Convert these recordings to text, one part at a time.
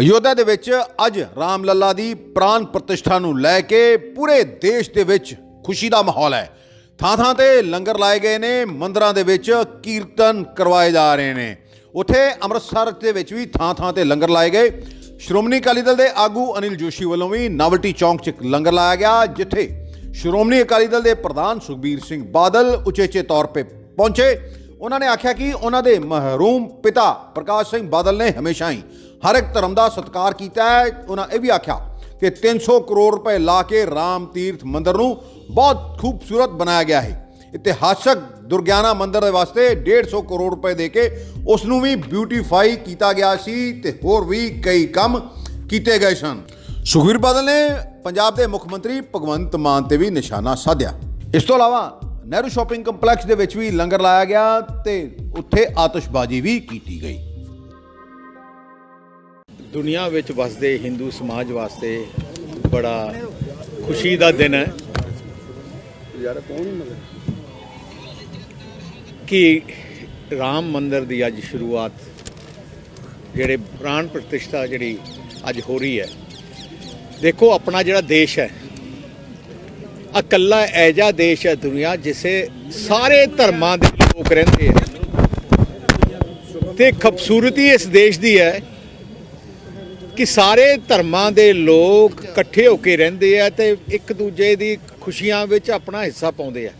ਅਯੋਧਿਆ ਦੇ ਵਿੱਚ ਅੱਜ ਰਾਮ ਲੱਲਾ ਦੀ ਪ੍ਰਾਨ ਪ੍ਰਤਿਸ਼ਠਾ ਨੂੰ ਲੈ ਕੇ ਪੂਰੇ ਦੇਸ਼ ਦੇ ਵਿੱਚ ਖੁਸ਼ੀ ਦਾ ਮਾਹੌਲ ਹੈ। ਥਾਂ ਥਾਂ ਤੇ ਲੰਗਰ ਲਾਏ ਗਏ ਨੇ, ਮੰਦਰਾਂ ਦੇ ਵਿੱਚ ਕੀਰਤਨ ਕਰਵਾਏ ਜਾ ਰਹੇ ਨੇ। ਉੱਥੇ ਅੰਮ੍ਰਿਤਸਰ ਦੇ ਵਿੱਚ ਵੀ ਥਾਂ ਥਾਂ ਤੇ ਲੰਗਰ ਲਾਏ ਗਏ। ਸ਼੍ਰੋਮਣੀ ਅਕਾਲੀ ਦਲ ਦੇ ਆਗੂ ਅਨਿਲ ਜੋਸ਼ੀ ਵੱਲੋਂ ਵੀ ਨਾਵਲਟੀ ਚੌਂਕ 'ਚ ਇੱਕ ਲੰਗਰ ਲਾਇਆ ਗਿਆ, ਜਿੱਥੇ ਸ਼੍ਰੋਮਣੀ ਅਕਾਲੀ ਦਲ ਦੇ ਪ੍ਰਧਾਨ ਸੁਖਬੀਰ ਸਿੰਘ ਬਾਦਲ ਉਚੇਚੇ ਤੌਰ 'ਤੇ ਪਹੁੰਚੇ। ਉਹਨਾਂ ਨੇ ਆਖਿਆ ਕਿ ਉਹਨਾਂ ਦੇ ਮਹਿਰੂਮ ਪਿਤਾ ਪ੍ਰਕਾਸ਼ ਸਿੰਘ ਬਾਦਲ ਨੇ ਹਮੇਸ਼ਾ ਹੀ ਹਰ ਇੱਕ ਧਰਮ ਦਾ ਸਤਿਕਾਰ ਕੀਤਾ ਹੈ। ਉਹਨਾਂ ਇਹ ਵੀ ਆਖਿਆ ਕਿ 300 ਕਰੋੜ ਰੁਪਏ ਲਾ ਕੇ ਰਾਮ ਤੀਰਥ ਮੰਦਿਰ ਨੂੰ ਬਹੁਤ ਖੂਬਸੂਰਤ ਬਣਾਇਆ ਗਿਆ ਹੈ। ਇਤਿਹਾਸਕ ਦੁਰਗਿਆਨਾ ਮੰਦਿਰ ਦੇ ਵਾਸਤੇ 150 ਕਰੋੜ ਰੁਪਏ ਦੇ ਕੇ ਉਸ ਨੂੰ ਵੀ ਬਿਊਟੀਫਾਈ ਕੀਤਾ ਗਿਆ ਸੀ ਤੇ ਹੋਰ ਵੀ ਕਈ ਕੰਮ ਕੀਤੇ ਗਏ ਸਨ। ਸੁਖਬੀਰ ਬਾਦਲ ਨੇ ਪੰਜਾਬ ਦੇ ਮੁੱਖ ਮੰਤਰੀ ਭਗਵੰਤ ਮਾਨ ਤੇ ਵੀ ਨਿਸ਼ਾਨਾ ਸਾਧਿਆ। ਇਸ ਤੋਂ ਇਲਾਵਾ ਨਹਿਰੂ ਸ਼ਾਪਿੰਗ ਕੰਪਲੈਕਸ ਦੇ ਵਿੱਚ ਵੀ ਲੰਗਰ ਲਾਇਆ ਗਿਆ ਤੇ ਉੱਥੇ ਆਤਿਸ਼ਬਾਜ਼ੀ ਵੀ ਕੀਤੀ ਗਈ। ਦੁਨੀਆ ਵਿੱਚ ਵਸਦੇ ਹਿੰਦੂ ਸਮਾਜ ਵਾਸਤੇ ਬੜਾ ਖੁਸ਼ੀ ਦਾ ਦਿਨ ਹੈ। ਕਿ ਰਾਮ ਮੰਦਿਰ ਦੀ ਅੱਜ ਸ਼ੁਰੂਆਤ ਜਿਹੜੇ ਪ੍ਰਾਣ ਪ੍ਰਤਿਸ਼ਠਾ ਜਿਹੜੀ ਅੱਜ ਹੋ ਰਹੀ ਹੈ। ਦੇਖੋ ਆਪਣਾ ਜਿਹੜਾ ਦੇਸ਼ ਹੈ ਇਕੱਲਾ ਐਜਾ ਦੇਸ਼ ਹੈ ਦੁਨੀਆ ਜਿਸੇ ਸਾਰੇ ਧਰਮਾਂ ਦੇ ਲੋਕ ਰਹਿੰਦੇ ਹੈ। ਤੇ ਖੂਬਸੂਰਤੀ ਇਸ ਦੇਸ਼ ਦੀ ਹੈ ਕਿ ਸਾਰੇ ਧਰਮਾਂ ਦੇ ਲੋਕ ਇਕੱਠੇ ਹੋ ਕੇ ਰਹਿੰਦੇ ਆ ਤੇ ਇੱਕ ਦੂਜੇ ਦੀ ਖੁਸ਼ੀਆਂ ਵਿੱਚ ਆਪਣਾ ਹਿੱਸਾ ਪਾਉਂਦੇ ਆ।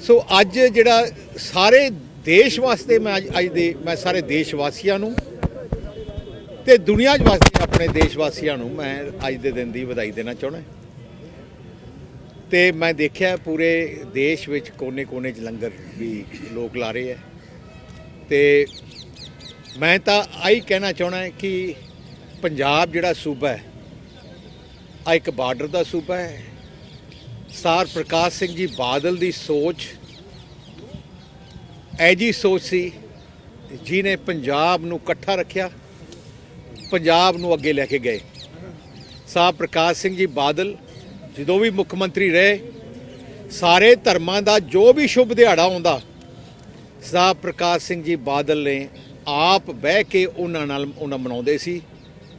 ਸੋ ਅੱਜ ਜਿਹੜਾ ਸਾਰੇ ਦੇਸ਼ ਵਾਸਤੇ ਮੈਂ ਅੱਜ ਅੱਜ ਦੇ ਮੈਂ ਸਾਰੇ ਦੇਸ਼ ਵਾਸੀਆਂ ਨੂੰ ਤੇ ਦੁਨੀਆ ਵਾਸਤੇ ਆਪਣੇ ਦੇਸ਼ ਵਾਸੀਆਂ ਨੂੰ ਮੈਂ ਅੱਜ ਦੇ ਦਿਨ ਦੀ ਵਧਾਈ ਦੇਣਾ ਚਾਹੁੰਦਾ ਤੇ ਮੈਂ ਦੇਖਿਆ ਪੂਰੇ ਦੇਸ਼ ਵਿੱਚ ਕੋਨੇ-ਕੋਨੇ 'ਚ ਲੰਗਰ ਵੀ ਲੋਕ ਲਾ ਰਹੇ ਆ। ਤੇ ਮੈਂ ਤਾਂ ਆਹੀ ਕਹਿਣਾ ਚਾਹਣਾ ਕਿ ਪੰਜਾਬ ਜਿਹੜਾ ਸੂਬਾ ਹੈ ਆ ਇੱਕ ਬਾਰਡਰ ਦਾ ਸੂਬਾ ਹੈ। ਸਾਰ ਪ੍ਰਕਾਸ਼ ਸਿੰਘ ਜੀ ਬਾਦਲ ਦੀ ਸੋਚ ਐਜੀ ਸੋਚ ਸੀ ਜਿਨੇ ਪੰਜਾਬ ਨੂੰ ਇਕੱਠਾ ਰੱਖਿਆ, ਪੰਜਾਬ ਨੂੰ ਅੱਗੇ ਲੈ ਕੇ ਗਏ। ਸਾਹਿਬ ਪ੍ਰਕਾਸ਼ ਸਿੰਘ ਜੀ ਬਾਦਲ ਜਦੋਂ ਵੀ ਮੁੱਖ ਮੰਤਰੀ ਰਹੇ, ਸਾਰੇ ਧਰਮਾਂ ਦਾ ਜੋ ਵੀ ਸ਼ੁਭ ਦਿਹਾੜਾ ਆਉਂਦਾ ਸਾਹਿਬ ਪ੍ਰਕਾਸ਼ ਸਿੰਘ ਜੀ ਬਾਦਲ ਨੇ ਆਪ ਬਹਿ ਕੇ ਉਹਨਾਂ ਨਾਲ ਉਹਨਾਂ ਮਨਾਉਂਦੇ ਸੀ।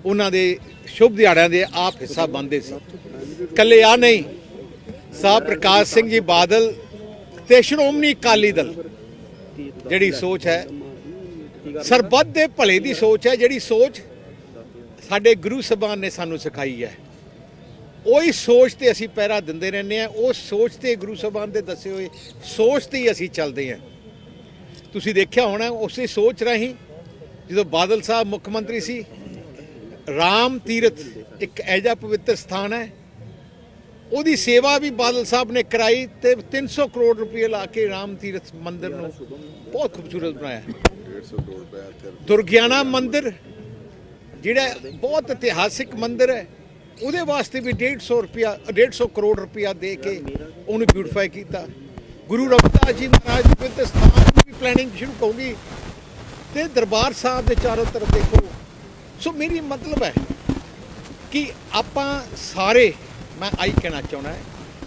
ਉਹਨਾਂ ਦੇ ਸ਼ੁਭ ਦਿਹਾੜਿਆਂ ਦੇ ਆਪ ਹਿੱਸਾ ਬੰਦੇ ਸੀ। ਕੱਲੇ ਆ ਨਹੀਂ ਸਾਹਿਬ ਪ੍ਰਕਾਸ਼ ਸਿੰਘ ਜੀ ਬਾਦਲ ਤੇ ਸ਼੍ਰੋਮਣੀ ਅਕਾਲੀ ਦਲ। ਜਿਹੜੀ ਸੋਚ ਹੈ, ਸਰਬੱਤ ਦੇ ਭਲੇ ਦੀ ਸੋਚ ਹੈ, ਜਿਹੜੀ ਸੋਚ ਸਾਡੇ ਗੁਰੂ ਸਾਹਿਬਾਨ ਨੇ ਸਾਨੂੰ ਸਿਖਾਈ ਹੈ। ਉਹੀ ਸੋਚ ਤੇ ਅਸੀਂ ਪਹਿਰਾ ਦਿੰਦੇ ਰਹਿੰਦੇ ਆ ਉਸ ਸੋਚ ਤੇ ਗੁਰੂ ਸਾਹਿਬਾਨ ਦੇ ਦੱਸੇ ਹੋਏ ਸੋਚ ਤੇ ਹੀ ਅਸੀਂ ਚੱਲਦੇ ਹਾਂ। ਤੁਸੀਂ ਦੇਖਿਆ ਹੋਣਾ ਉਸੇ ਸੋਚ ਰਾਹੀਂ ਜਦੋਂ ਬਾਦਲ ਸਾਹਿਬ ਮੁੱਖ ਮੰਤਰੀ ਸੀ, ਰਾਮ ਤੀਰਥ ਇੱਕ ਐਜਾ ਪਵਿੱਤਰ ਸਥਾਨ ਹੈ। ਉਹਦੀ ਸੇਵਾ ਵੀ ਬਾਦਲ ਸਾਹਿਬ ਨੇ ਕਰਾਈ ਤੇ 300 ਕਰੋੜ ਰੁਪਏ ਲਾ ਕੇ ਰਾਮ ਤੀਰਥ ਮੰਦਿਰ ਨੂੰ ਬਹੁਤ ਖੂਬਸੂਰਤ ਬਣਾਇਆ। 150 ਕਰੋੜ ਰੁਪਏ ਦੁਰਗਿਆਨਾ ਮੰਦਿਰ, ਜਿਹੜਾ ਬਹੁਤ ਇਤਿਹਾਸਿਕ ਮੰਦਿਰ ਹੈ, ਉਹਦੇ ਵਾਸਤੇ ਵੀ 150 ਰੁਪਿਆ 150 ਕਰੋੜ ਰੁਪਇਆ ਦੇ ਕੇ ਉਹਨੂੰ ਬਿਊਟੀਫਾਈ ਕੀਤਾ। ਗੁਰੂ ਰਵਿਦਾਸ ਜੀ ਮਹਾਰਾਜ ਦੇ ਪਵਿੱਤਰ ਸਥਾਨ ਪਲੈਨਿੰਗ ਸ਼ੁਰੂ ਕਰੂੰਗੀ ਤੇ ਦਰਬਾਰ ਸਾਹਿਬ ਦੇ ਚਾਰੋਂ ਤਰਫ ਦੇਖੋ। ਸੋ ਮੇਰੀ ਮਤਲਬ ਹੈ ਕਿ ਆਪਾਂ ਸਾਰੇ, ਮੈਂ ਆਈ ਕਹਿਣਾ ਚਾਹੁੰਦਾ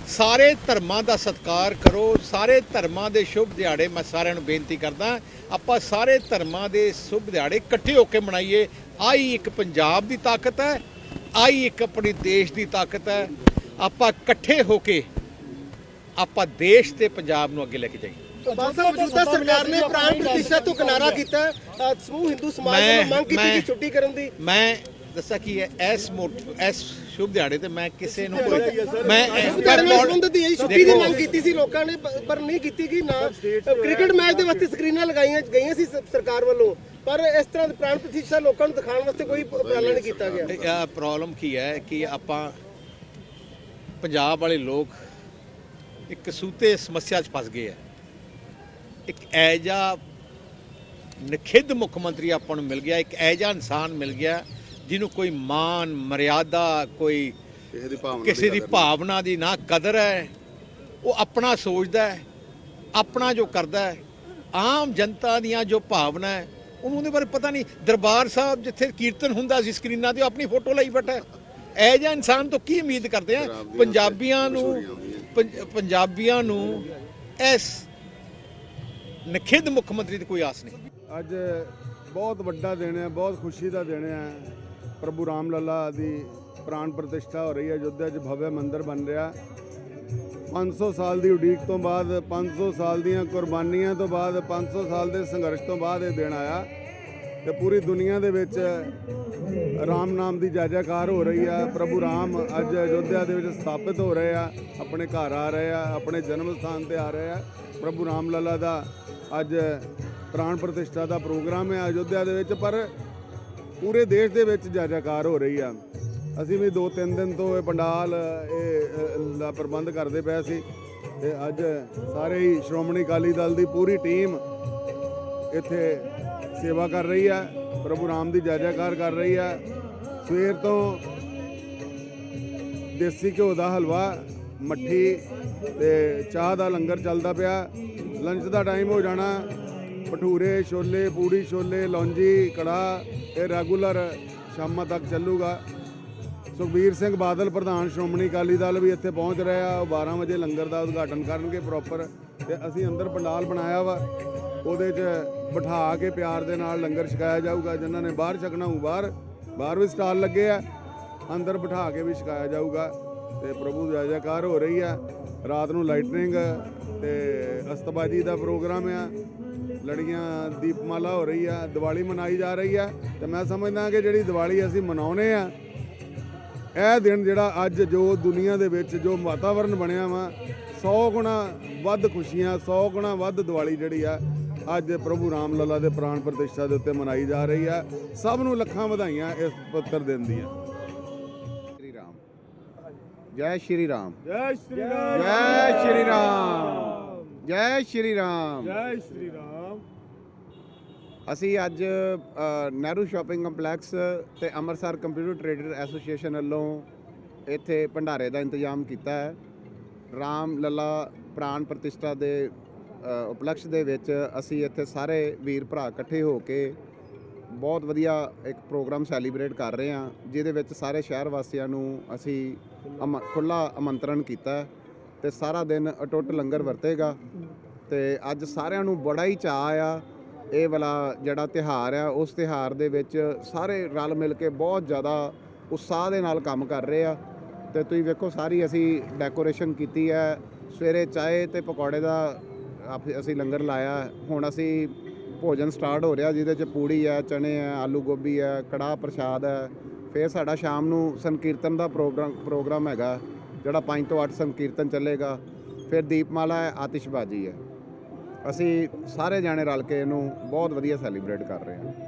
ਸਾਰੇ ਧਰਮਾਂ ਦਾ ਸਤਿਕਾਰ ਕਰੋ, ਸਾਰੇ ਧਰਮਾਂ ਦੇ ਸ਼ੁਭ ਦਿਹਾੜੇ ਮੈਂ ਸਾਰਿਆਂ ਨੂੰ ਬੇਨਤੀ ਕਰਦਾ ਆਪਾਂ ਸਾਰੇ ਧਰਮਾਂ ਦੇ ਸ਼ੁਭ ਦਿਹਾੜੇ ਇਕੱਠੇ ਹੋ ਕੇ ਮਨਾਈਏ। ਆਈ ਇੱਕ ਪੰਜਾਬ ਦੀ ਤਾਕਤ ਹੈ ਆਈ ਇੱਕ ਆਪਣੇ ਦੇਸ਼ ਦੀ ਤਾਕਤ ਹੈ। ਆਪਾਂ ਇਕੱਠੇ ਹੋ ਕੇ ਆਪਾਂ ਦੇਸ਼ ਤੇ ਪੰਜਾਬ ਨੂੰ ਅੱਗੇ ਲੈ ਕੇ ਜਾਈਏ। ਮੌਜੂਦਾ ਸਰਕਾਰ ਨੇ ਪ੍ਰਾਣ ਪ੍ਰਤੀਸ਼ਠਾ ਤੋਂ ਕਿਨਾਰਾ ਕੀਤਾ ਹੈ। ਅ, ਸਮੂਹ ਹਿੰਦੂ ਸਮਾਜ ਮੈਂ- ਵੱਲੋਂ ਮੰਗ ਕੀਤੀ ਮੈਂ- ਕਿ ਛੁੱਟੀ ਕਰਨ ਦੀ ਮੈਂ ਦੱਸਾਂ ਕੀ ਹੈ ਇਸ ਮੋਟ ਇਸ ਸ਼ੁਭ ਦਿਹਾੜੇ ਤੇ ਮੈਂ ਕਿਸੇ ਨੂੰ ਕੋਈ ਮੈਂ ਧਰਮ ਨਾਲ ਸੰਬੰਧਿਤ ਇਹ ਛੁੱਟੀ ਦੀ ਦੇਖੋ, ਮੰਗ ਕੀਤੀ ਸੀ ਲੋਕਾਂ ਨੇ ਪ- ਪਰ ਨਹੀਂ ਕੀਤੀ ਗਈ ਨਾ ਕ੍ਰਿਕਟ ਮੈਚ ਦੇ ਵਾਸਤੇ ਸਕਰੀਨਾਂ ਲਗਾਈਆਂ ਗਈਆਂ ਸੀ ਸ- ਸਰਕਾਰ ਵੱਲੋਂ ਪਰ ਇਸ ਤਰ੍ਹਾਂ ਦੀ ਪ੍ਰਾਣ ਪ੍ਰਤੀਸ਼ਠਾ ਲੋਕਾਂ ਨੂੰ ਦਿਖਾਉਣ ਵਾਸਤੇ ਕੋਈ ਉਪਰਾਲਾ ਨਹੀਂ ਕੀਤਾ ਗਿਆ ਇਹ ਪ੍ਰੋਬਲਮ ਕੀ ਹੈ ਕਿ ਆਪਾਂ ਪੰਜਾਬ ਵਾਲੇ ਲੋਕ ਇੱਕ ਸੂਤੇ ਸਮੱਸਿਆ 'ਚ ਫਸ ਗਏ ਆ ਇੱਕ ਐਜਾ ਨਖਿੱਧ ਮੁੱਖ ਮੰਤਰੀ ਆਪਾਂ ਨੂੰ ਮਿਲ ਗਿਆ ਇੱਕ ਐਜਾ ਇਨਸਾਨ ਮਿਲ ਗਿਆ ਜਿਹਨੂੰ ਕੋਈ ਮਾਨ ਮਰਿਆਦਾ ਕੋਈ ਕਿਸੇ ਦੀ ਭਾਵਨਾ ਕਿਸੇ ਦੀ ਭਾਵਨਾ ਦੀ ਨਾ ਕਦਰ ਹੈ। ਉਹ ਆਪਣਾ ਸੋਚਦਾ ਹੈ ਆਪਣਾ ਜੋ ਕਰਦਾ ਹੈ ਆਮ ਜਨਤਾ ਦੀਆਂ ਜੋ ਭਾਵਨਾ ਹੈ ਉਹਨੂੰ ਉਹਦੇ ਬਾਰੇ ਪਤਾ ਨਹੀਂ। ਦਰਬਾਰ ਸਾਹਿਬ ਜਿੱਥੇ ਕੀਰਤਨ ਹੁੰਦਾ ਸੀ ਸਕਰੀਨਾਂ ਤੇ ਆਪਣੀ ਫੋਟੋ ਲਈ ਬੈਠਾ ਇਹ ਜਿਹਾ ਇਨਸਾਨ ਤੋਂ ਕੀ ਉਮੀਦ ਕਰਦੇ ਆ? ਪੰਜਾਬੀਆਂ ਨੂੰ ਪੰਜ- ਪੰਜਾਬੀਆਂ ਨੂੰ ਇਸ ਨਖਿੱਧ ਮੁੱਖ ਮੰਤਰੀ ਦੀ ਕੋਈ ਆਸ ਨਹੀਂ। ਅੱਜ ਬਹੁਤ ਵੱਡਾ ਦਿਨ ਹੈ, ਬਹੁਤ ਖੁਸ਼ੀ ਦਾ ਦਿਨ ਹੈ। ਪ੍ਰਭੂ ਰਾਮ ਲੱਲਾ ਦੀ ਪ੍ਰਾਣ ਪ੍ਰਤਿਸ਼ਠਾ ਹੋ ਰਹੀ ਹੈ, ਅਯੁੱਧਿਆ 'ਚ ਭਵਯ ਮੰਦਿਰ ਬਣ ਰਿਹਾ। 500 ਸਾਲ ਦੀ ਉਡੀਕ ਤੋਂ ਬਾਅਦ 500 ਸਾਲ ਦੀਆਂ ਕੁਰਬਾਨੀਆਂ ਤੋਂ ਬਾਅਦ 500 ਸਾਲ ਦੇ ਸੰਘਰਸ਼ ਤੋਂ ਬਾਅਦ ਇਹ ਦਿਨ ਆਇਆ। ਤੇ ਪੂਰੀ ਦੁਨੀਆ ਦੇ ਵਿੱਚ ਰਾਮ ਨਾਮ ਦੀ ਜਾਜਾਕਾਰ ਹੋ ਰਹੀ ਆ, ਪ੍ਰਭੂ ਰਾਮ ਅੱਜ ਅਯੋਧਿਆ ਦੇ ਵਿੱਚ ਸਥਾਪਿਤ ਹੋ ਰਹੇ ਆ, ਆਪਣੇ ਘਰ ਆ ਰਹੇ ਆ, ਆਪਣੇ ਜਨਮ ਸਥਾਨ ਤੇ ਆ ਰਹੇ ਆ। ਪ੍ਰਭੂ ਰਾਮ ਲੱਲਾ ਦਾ ਅੱਜ ਪ੍ਰਾਣ ਪ੍ਰਤਿਸ਼ਠਾ ਦਾ ਪ੍ਰੋਗਰਾਮ ਹੈ ਅਯੋਧਿਆ ਦੇ ਵਿੱਚ, ਪਰ ਪੂਰੇ ਦੇਸ਼ ਦੇ ਵਿੱਚ ਜਾਜਾਕਾਰ ਹੋ ਰਹੀ ਆ। ਅਸੀਂ ਵੀ 2-3 ਦਿਨ ਤੋਂ ਇਹ ਪੰਡਾਲ, ਇਹ ਦਾ ਪ੍ਰਬੰਧ ਕਰਦੇ ਪਏ ਸੀ ਤੇ ਅੱਜ ਸਾਰੇ ਹੀ ਸ਼੍ਰੋਮਣੀ ਅਕਾਲੀ ਦਲ ਦੀ ਪੂਰੀ ਟੀਮ ਇੱਥੇ ਸੇਵਾ ਕਰ ਰਹੀ ਹੈ, ਪ੍ਰਭੂ ਰਾਮ ਦੀ ਜੈ ਜੈਕਾਰ ਕਰ ਰਹੀ ਹੈ। ਸਵੇਰ ਤੋਂ ਦੇਸੀ ਘਿਓ ਦਾ ਹਲਵਾ, ਮੱਠੀ ਤੇ ਚਾਹ ਦਾ ਲੰਗਰ ਚੱਲਦਾ ਪਿਆ। ਲੰਚ ਦਾ ਟਾਈਮ ਹੋ ਜਾਣਾ। ਭਟੂਰੇ, ਛੋਲੇ, ਪੂੜੀ ਛੋਲੇ, ਲੌਂਜੀ ਕੜਾ ਇਹ ਰੈਗੂਲਰ ਸ਼ਾਮਾਂ ਤੱਕ ਚੱਲੂਗਾ। ਸੁਖਬੀਰ ਸਿੰਘ ਬਾਦਲ, ਪ੍ਰਧਾਨ ਸ਼੍ਰੋਮਣੀ ਅਕਾਲੀ ਦਲ ਵੀ ਇੱਥੇ ਪਹੁੰਚ ਰਿਹਾ ਉਹ 12 ਵਜੇ ਲੰਗਰ ਦਾ ਉਦਘਾਟਨ ਕਰਨਗੇ ਪ੍ਰੋਪਰ ਤੇ ਅਸੀਂ ਅੰਦਰ ਪੰਡਾਲ ਬਣਾਇਆ ਵਾ। ਉਹਦੇ 'ਚ ਬਿਠਾ ਕੇ ਪਿਆਰ ਦੇ ਨਾਲ ਲੰਗਰ ਛਕਾਇਆ ਜਾਊਗਾ, ਜਿਨ੍ਹਾਂ ਨੇ ਬਾਹਰ ਛਕਣਾ ਉਹ ਬਾਹਰ ਬਾਹਰ ਵੀ ਸਟਾਲ ਲੱਗੇ ਆ, ਅੰਦਰ ਬਿਠਾ ਕੇ ਵੀ ਛਕਾਇਆ ਜਾਊਗਾ। ਤੇ ਪ੍ਰਭੂ ਦੀ ਜੈਕਾਰ ਹੋ ਰਹੀ ਆ, ਰਾਤ ਨੂੰ ਲਾਈਟਨਿੰਗ ਤੇ ਅਸਤਬਾਜੀ ਦਾ ਪ੍ਰੋਗਰਾਮ ਆ, ਲੜੀਆਂ ਦੀਪਮਾਲਾ ਹੋ ਰਹੀ ਆ, ਦੀਵਾਲੀ ਮਨਾਈ ਜਾ ਰਹੀ ਆ, ਤੇ ਮੈਂ ਸਮਝਦਾ ਕਿ ਜਿਹੜੀ ਦੀਵਾਲੀ ਅਸੀਂ ਮਨਾਉਨੇ ਆ, ਇਹ ਦਿਨ ਜਿਹੜਾ ਅੱਜ ਜੋ ਦੁਨੀਆ ਦੇ ਵਿੱਚ ਜੋ ਵਾਤਾਵਰਣ ਬਣਿਆ ਵਾ 100 ਗੁਣਾ ਵੱਧ ਖੁਸ਼ੀਆਂ 100 ਗੁਣਾ ਵੱਧ ਦੀਵਾਲੀ ਜਿਹੜੀ ਆ ਅੱਜ ਪ੍ਰਭੂ ਰਾਮ ਲੱਲਾ ਦੇ ਪ੍ਰਾਣ ਪ੍ਰਤਿਸ਼ਠਾ ਦੇ ਉੱਤੇ ਮਨਾਈ ਜਾ ਰਹੀ ਆ ਸਭ ਨੂੰ ਲੱਖਾਂ ਵਧਾਈਆਂ ਇਸ ਪੱਤਰ ਦਿਨ ਦੀਆਂ। ਸ਼੍ਰੀ ਰਾਮ। ਜੈ ਸ਼੍ਰੀ ਰਾਮ। ਜੈ ਸ਼੍ਰੀ ਰਾਮ। ਜੈ ਸ਼੍ਰੀ ਰਾਮ। ਜੈ ਸ਼੍ਰੀ ਰਾਮ। ਜੈ ਸ਼੍ਰੀ ਰਾਮ। ਅਸੀਂ ਅੱਜ ਨਹਿਰੂ ਸ਼ਾਪਿੰਗ ਕੰਪਲੈਕਸ ਤੇ ਅੰਮ੍ਰਿਤਸਰ ਕੰਪਿਊਟਰ ਟ੍ਰੇਡਰ ਐਸੋਸੀਏਸ਼ਨ ਵੱਲੋਂ ਇੱਥੇ ਭੰਡਾਰੇ ਦਾ ਇੰਤਜ਼ਾਮ ਕੀਤਾ ਹੈ। ਰਾਮ ਲੱਲਾ ਪ੍ਰਾਣ ਪ੍ਰਤਿਸ਼ਠਾ ਦੇ ਉਪਲਕਸ਼ ਦੇ ਵਿੱਚ ਅਸੀਂ ਇੱਥੇ ਸਾਰੇ ਵੀਰ ਭਰਾ ਇਕੱਠੇ ਹੋ ਕੇ ਬਹੁਤ ਵਧੀਆ ਇੱਕ ਪ੍ਰੋਗਰਾਮ ਸੈਲੀਬ੍ਰੇਟ ਕਰ ਰਹੇ ਹਾਂ, ਜਿਹਦੇ ਵਿੱਚ ਸਾਰੇ ਸ਼ਹਿਰ ਵਾਸੀਆਂ ਨੂੰ ਅਸੀਂ ਅਮ ਖੁੱਲਾ ਆਮੰਤਰਣ ਕੀਤਾ ਹੈ ਤੇ ਸਾਰਾ ਦਿਨ ਅਟੁੱਟ ਲੰਗਰ ਵਰਤੇਗਾ। ਤੇ ਅੱਜ ਸਾਰਿਆਂ ਨੂੰ ਬੜਾ ਹੀ ਚਾਅ ਆ, ਇਹ ਵਾਲਾ ਜਿਹੜਾ ਤਿਹਾਰ ਆ, ਉਸ ਤਿਹਾਰ ਦੇ ਵਿੱਚ ਸਾਰੇ ਰਲ ਮਿਲ ਕੇ ਬਹੁਤ ਜ਼ਿਆਦਾ ਉਤਸ਼ਾਹ ਦੇ ਨਾਲ ਕੰਮ ਕਰ ਰਹੇ ਆ। ਤੇ ਤੁਸੀਂ ਵੇਖੋ, ਸਾਰੀ ਅਸੀਂ ਡੈਕੋਰੇਸ਼ਨ ਕੀਤੀ ਹੈ, ਸਵੇਰੇ ਚਾਹ ਤੇ ਪਕੌੜੇ ਦਾ ਆਪ- ਅਸੀਂ ਲੰਗਰ ਲਾਇਆ। ਹੁਣ ਅਸੀਂ ਭੋਜਨ ਸਟਾਰਟ ਹੋ ਰਿਹਾ ਜਿਹਦੇ ਚ ਪੂੜੀ ਹੈ, ਚਨੇ ਹੈ, ਆਲੂ ਗੋਭੀ ਹੈ, ਕੜਾਹ ਪ੍ਰਸ਼ਾਦ ਹੈ। ਫਿਰ ਸਾਡਾ ਸ਼ਾਮ ਨੂੰ ਸੰਕੀਰਤਨ ਦਾ ਪ੍ਰੋਗਰਾਮ ਪ੍ਰੋਗਰਾਮ ਹੈਗਾ, ਜਿਹੜਾ 5 ਤੋਂ 8 ਸੰਕੀਰਤਨ ਚੱਲੇਗਾ। ਫਿਰ ਦੀਪਮਾਲਾ ਹੈ, ਆਤਿਸ਼ਬਾਜ਼ੀ ਹੈ। ਅਸੀਂ ਸਾਰੇ ਜਾਣੇ ਰਲ ਕੇ ਇਹਨੂੰ ਬਹੁਤ ਵਧੀਆ ਸੈਲੀਬ੍ਰੇਟ ਕਰ ਰਹੇ ਹਾਂ।